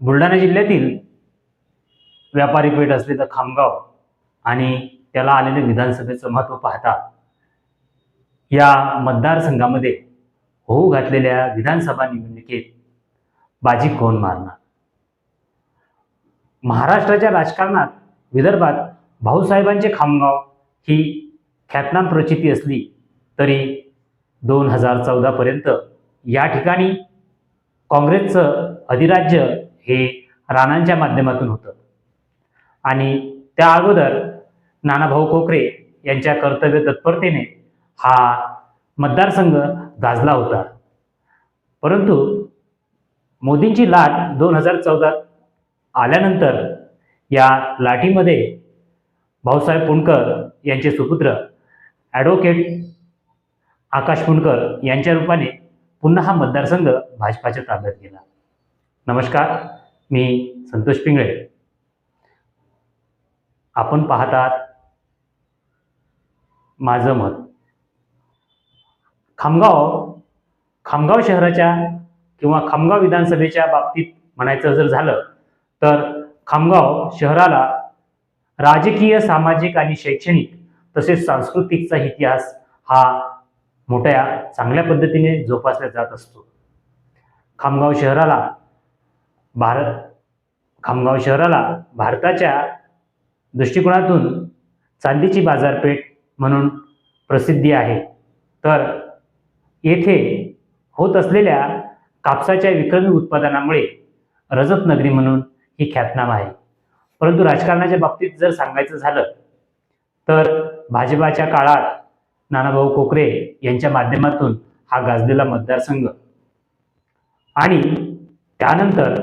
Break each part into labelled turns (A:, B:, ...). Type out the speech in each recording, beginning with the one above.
A: बुलढाणा जिल्ह्यातील व्यापारी पेठ असलेलं खामगाव आणि त्याला आलेलं विधानसभेचं महत्त्व पाहता या मतदारसंघामध्ये होऊ घातलेल्या विधानसभा निवडणुकीत बाजी कोण मारणार? महाराष्ट्राच्या राजकारणात विदर्भात भाऊसाहेबांचे खामगाव ही ख्यातनाम प्रचिती असली तरी दोन हजार चौदापर्यंत या ठिकाणी काँग्रेसचं अधिराज्य हे राणांच्या माध्यमातून होतं. आणि त्या अगोदर नानाभाऊ कोकरे यांच्या कर्तव्य तत्परतेने हा मतदारसंघ गाजला होता. परंतु मोदींची लाट दोन हजार चौदा आल्यानंतर या लाटीमध्ये भाऊसाहेब पुणकर यांचे सुपुत्र ॲडव्होकेट आकाश पुणकर यांच्या रूपाने पुन्हा हा मतदारसंघ भाजपाच्या ताब्यात गेला. नमस्कार. मी संतोष पिंगळे. आपण पाहतात माझं मत. खामगाव खामगाव शहराच्या किंवा खामगाव विधानसभेच्या बाबतीत म्हणायचं जर झालं तर खामगाव शहराला राजकीय सामाजिक आणि शैक्षणिक तसेच सांस्कृतिकचा इतिहास हा मोठ्या चांगल्या पद्धतीने जोपासला जात असतो. खामगाव शहराला भारत खामगाव शहराला भारताच्या दृष्टिकोनातून चांदीची बाजारपेठ म्हणून प्रसिद्धी आहे. तर येथे होत असलेल्या कापसाच्या विक्रमी उत्पादनामुळे रजतनगरी म्हणून ही ख्यातनाम आहे. परंतु राजकारणाच्या बाबतीत जर सांगायचं झालं तर भाजपाच्या काळात नानाभाऊ कोकरे यांच्या माध्यमातून हा गाजलेला मतदारसंघ आणि त्यानंतर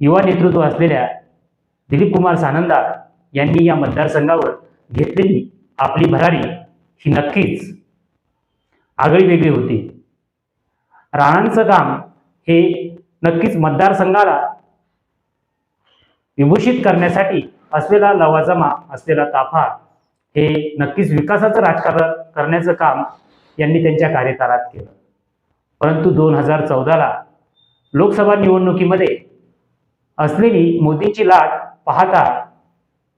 A: युवा नेतृत्व असलेल्या दिलीप कुमार सानंदार यांनी या मतदारसंघावर घेतलेली आपली भरारी ही नक्कीच आगळी वेगळी होती. राणांचं काम हे नक्कीच मतदारसंघाला विभूषित करण्यासाठी असलेला लवाजमा असलेला ताफा हे नक्कीच विकासाचं राजकारण करण्याचं काम यांनी त्यांच्या कार्यकाळात केलं. परंतु दोन हजार चौदाला लोकसभा निवडणुकीमध्ये असलेली मोदींची लाट पाहता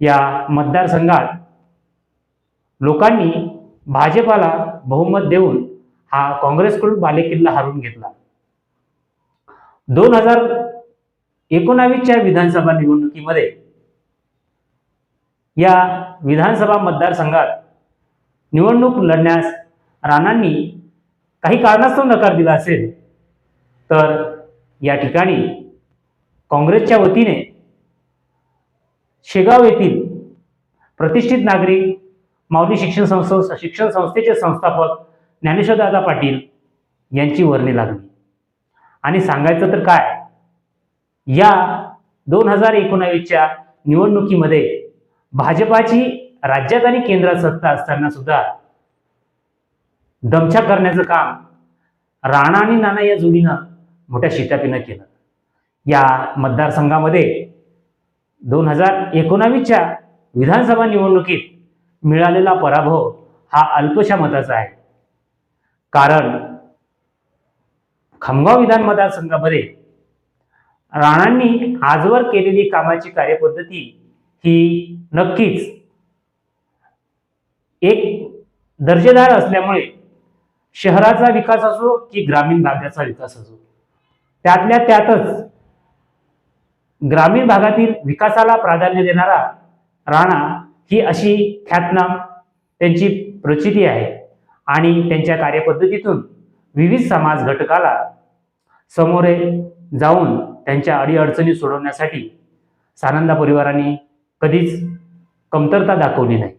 A: या मतदारसंघात लोकांनी भाजपाला बहुमत देऊन हा काँग्रेसकडून बालेकिल्ला हरून घेतला. दोन हजार एकोणावीसच्या विधानसभा निवडणुकीमध्ये या विधानसभा मतदारसंघात निवडणूक लढण्यास राणांनी काही कारणास्तव नकार दिला असेल तर या ठिकाणी काँग्रेसच्या वतीने शेगाव येथील प्रतिष्ठित नागरिक माऊली शिक्षण संस्था शिक्षण संस्थेचे संस्थापक ज्ञानेश्वरदादा पाटील यांची वर्णी लागली. आणि सांगायचं तर काय? या दोन हजार एकोणावीसच्या निवडणुकीमध्ये भाजपाची राज्यात आणि केंद्रात सत्ता असताना सुद्धा दमछाक करण्याचं काम राणा आणि नाना या जोडीनं मोठ्या शितापीनं केलं. या मतदारसंघामध्ये दोन हजार एकोणावीसच्या विधानसभा निवडणुकीत मिळालेला पराभव हा अल्पशा मताचा आहे. कारण खामगाव विधान मतदारसंघामध्ये राणांनी आजवर केलेली कामाची कार्यपद्धती ही नक्कीच एक दर्जेदार असल्यामुळे शहराचा विकास असो की ग्रामीण भागाचा विकास असो त्यातल्या त्यातच ग्रामीण भागातील विकासाला प्राधान्य देणारा राणा ही अशी ख्यातनाम त्यांची प्रचिती आहे. आणि त्यांच्या कार्यपद्धतीतून विविध समाज घटकाला समोरे जाऊन त्यांच्या अडीअडचणी सोडवण्यासाठी सानंदा परिवाराने कधीच कमतरता दाखवली नाही.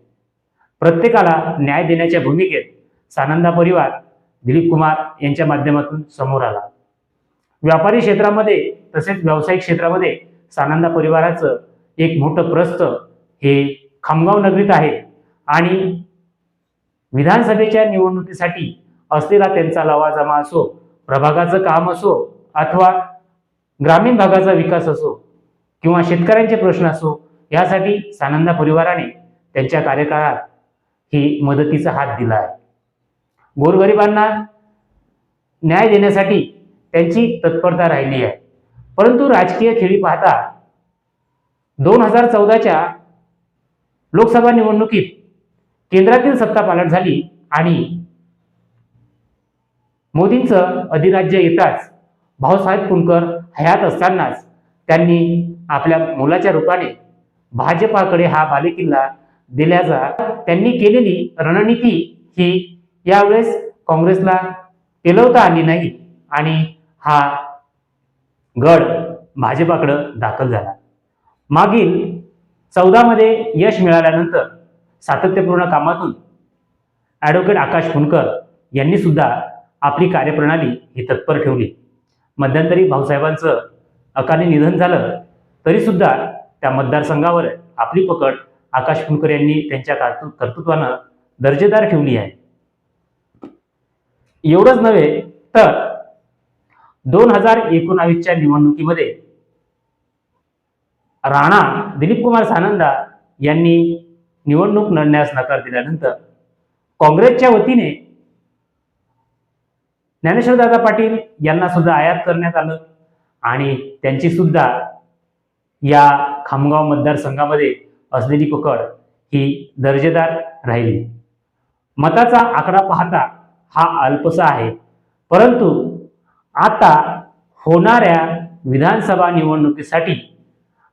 A: प्रत्येकाला न्याय देण्याच्या भूमिकेत सानंदा परिवार दिलीप कुमार यांच्या माध्यमातून समोर आला. व्यापारी क्षेत्रामध्ये तसेच व्यावसायिक क्षेत्रामध्ये सानंदा परिवाराचं एक मोठं प्रस्थ हे खामगाव नगरीत आहे. आणि विधानसभेच्या निवडणुकीसाठी असलेला त्यांचा लवाजमा असो प्रभागाचं काम असो अथवा ग्रामीण भागाचा विकास असो किंवा शेतकऱ्यांचे प्रश्न असो यासाठी सानंदा परिवाराने त्यांच्या कार्यकाळात ही मदतीचा हात दिला आहे. गोरगरिबांना न्याय देण्यासाठी त्यांची तत्परता राहिली आहे. परंतु राजकीय खेळी पाहता दोन हजार चौदाच्या लोकसभा निवडणुकीत केंद्रातील सत्ता पालट झाली आणि मोदींचं अधिराज्य येताच भाऊसाहेब कुंकर हयात असतानाच त्यांनी आपल्या मुलाच्या रूपाने भाजपाकडे हा बालेकिल्ला दिल्याचा त्यांनी केलेली रणनीती ही यावेळेस काँग्रेसला पेलवता आली नाही आणि हा गड भाजपाकडं दाखल झाला. मागील चौदामध्ये यश मिळाल्यानंतर सातत्यपूर्ण कामातून ॲडव्होकेट आकाश फुनकर यांनी सुद्धा आपली कार्यप्रणाली ही तत्पर ठेवली. मध्यंतरी भाऊसाहेबांचं अकाली निधन झालं तरीसुद्धा त्या मतदारसंघावर आपली पकड आकाश फुनकर यांनी त्यांच्या कर्तृ कर्तृत्वानं दर्जेदार ठेवली आहे. एवढंच नव्हे तर दोन हजार एकोणावीसच्या निवडणुकीमध्ये राणा दिलीप कुमार सानंदा यांनी निवडणूक लढण्यास नकार दिल्यानंतर काँग्रेसच्या वतीने ज्ञानेश्वरदादा पाटील यांना सुद्धा आयात करण्यात आलं आणि त्यांची सुद्धा या खामगाव मतदारसंघामध्ये असलेली पकड ही दर्जेदार राहिली. मताचा आकडा पाहता हा अल्पसा आहे. परंतु आता होणाऱ्या विधानसभा निवडणुकीसाठी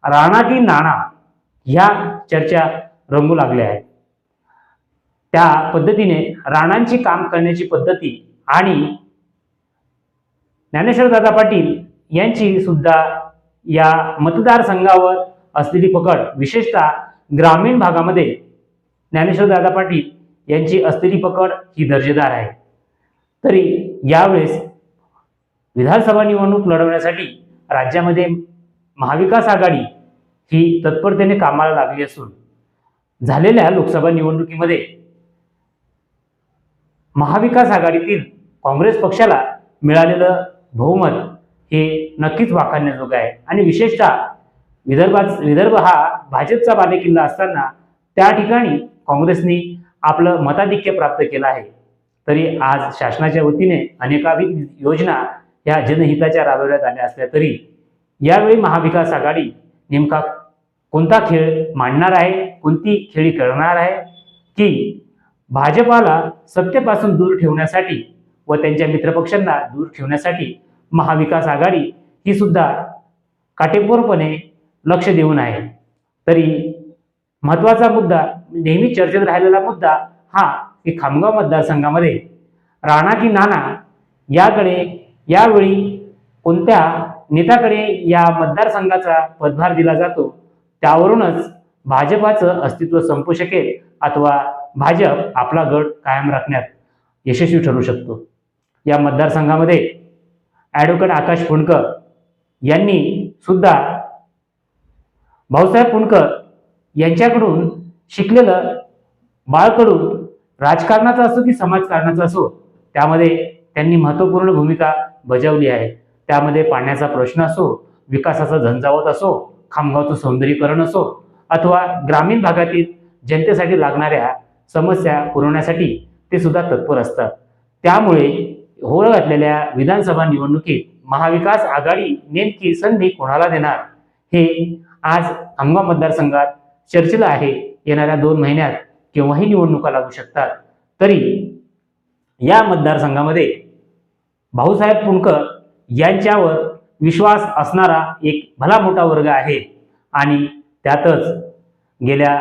A: राणा की नाणा ह्या चर्चा रंगू लागल्या आहेत. त्या पद्धतीने राणांची काम करण्याची पद्धती आणि ज्ञानेश्वरदादा पाटील यांची सुद्धा या मतदारसंघावर असलेली पकड विशेषतः ग्रामीण भागामध्ये ज्ञानेश्वरदादा पाटील यांची असलेली पकड ही दर्जेदार आहे. तरी यावेळेस विधानसभा निवडणूक लढवण्यासाठी राज्यामध्ये महाविकास आघाडी ही तत्परतेने कामाला लागली असून झालेल्या लोकसभा निवडणुकीमध्ये महाविकास आघाडीतील काँग्रेस पक्षाला मिळालेलं बहुमत हे नक्कीच वाखाणण्याजोगं आहे. आणि विशेषतः विदर्भात विदर्भ हा भाजपचा बालेकिल्ला असताना त्या ठिकाणी काँग्रेसनी आपलं मताधिक्य प्राप्त केलं आहे. तरी आज शासनाच्या वतीने अनेकाविध योजना या जनहिताच्या राबवण्यात आल्या असल्या तरी यावेळी महाविकास आघाडी नेमका कोणता खेळ मांडणार आहे? कोणती खेळी करणार आहे? की भाजपाला सत्तेपासून दूर ठेवण्यासाठी व त्यांच्या मित्रपक्षांना दूर ठेवण्यासाठी महाविकास आघाडी ही सुद्धा काटेकोरपणे लक्ष देऊन आहे. तरी महत्त्वाचा मुद्दा नेहमी चर्चेत राहिलेला मुद्दा हा की खामगाव मतदारसंघामध्ये राणा की नाना याकडे यावेळी कोणत्या नेत्याकडे या मतदारसंघाचा पदभार दिला जातो त्यावरूनच भाजपाचं अस्तित्व संपू शकेल अथवा भाजप आपला गड कायम राखण्यात यशस्वी ठरू शकतो. या मतदारसंघामध्ये ॲडव्होकेट आकाश फुंडकर यांनी सुद्धा भाऊसाहेब फुंडकर यांच्याकडून शिकलेलं बाळकडून राजकारणाचा असो की समाजकारणाचा असो त्यामध्ये त्यांनी महत्त्वपूर्ण भूमिका बजावली आहे. त्यामध्ये पाण्याचा प्रश्न असो विकासाचा झंझावत असो खामगावचं सौंदर्यीकरण असो अथवा ग्रामीण भागातील जनतेसाठी लागणाऱ्या समस्या पुरवण्यासाठी ते सुद्धा तत्पर असतात. त्यामुळे होळ घातलेल्या विधानसभा निवडणुकीत महाविकास आघाडी नेमकी संधी कोणाला देणार? हे आज खामगाव मतदारसंघात चर्चेला आहे. येणाऱ्या दोन महिन्यात केव्हाही निवडणुका लागू शकतात. तरी या मतदारसंघामध्ये भाऊसाहेब पुणकर यांच्यावर विश्वास असणारा एक भला मोठा वर्ग आहे. आणि त्यातच गेल्या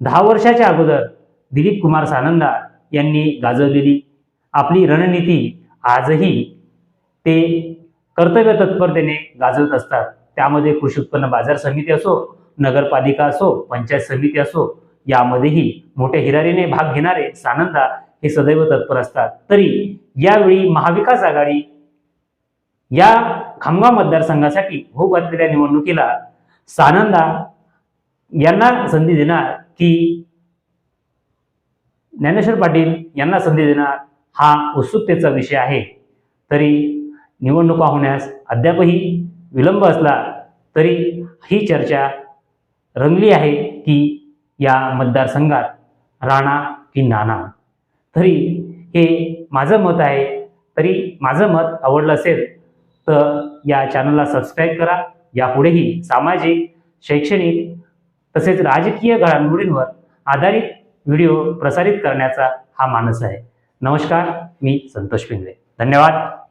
A: दहा वर्षाच्या अगोदर दिलीप कुमार सानंदा यांनी गाजवलेली आपली रणनीती आजही ते कर्तव्य तत्परतेने गाजवत असतात. त्यामध्ये कृषी उत्पन्न बाजार समिती असो नगरपालिका असो पंचायत समिती असो यामध्येही मोठ्या हिरारीने भाग घेणारे सानंदा हे सदैव तत्पर असतात. तरी यावेळी महाविकास आघाडी या खामगाव मतदारसंघासाठी होऊ घातलेल्या निवडणुकीला सानंदा यांना संधी देणार की ज्ञानेश्वर पाटील यांना संधी देणार हा उत्सुकतेचा विषय आहे. तरी निवडणुका होण्यास अद्यापही विलंब असला तरी ही चर्चा रंगली आहे की या मतदारसंघात राणा की नाना. तरी हे माझं मत आहे. तरी माझं मत आवडलं असेल तर या चॅनलला सबस्क्राईब करा. यापुढेही सामाजिक शैक्षणिक तसेच राजकीय घडामोडींवर आधारित व्हिडिओ प्रसारित करण्याचा हा मानस आहे. नमस्कार मी संतोष पिंगळे. धन्यवाद.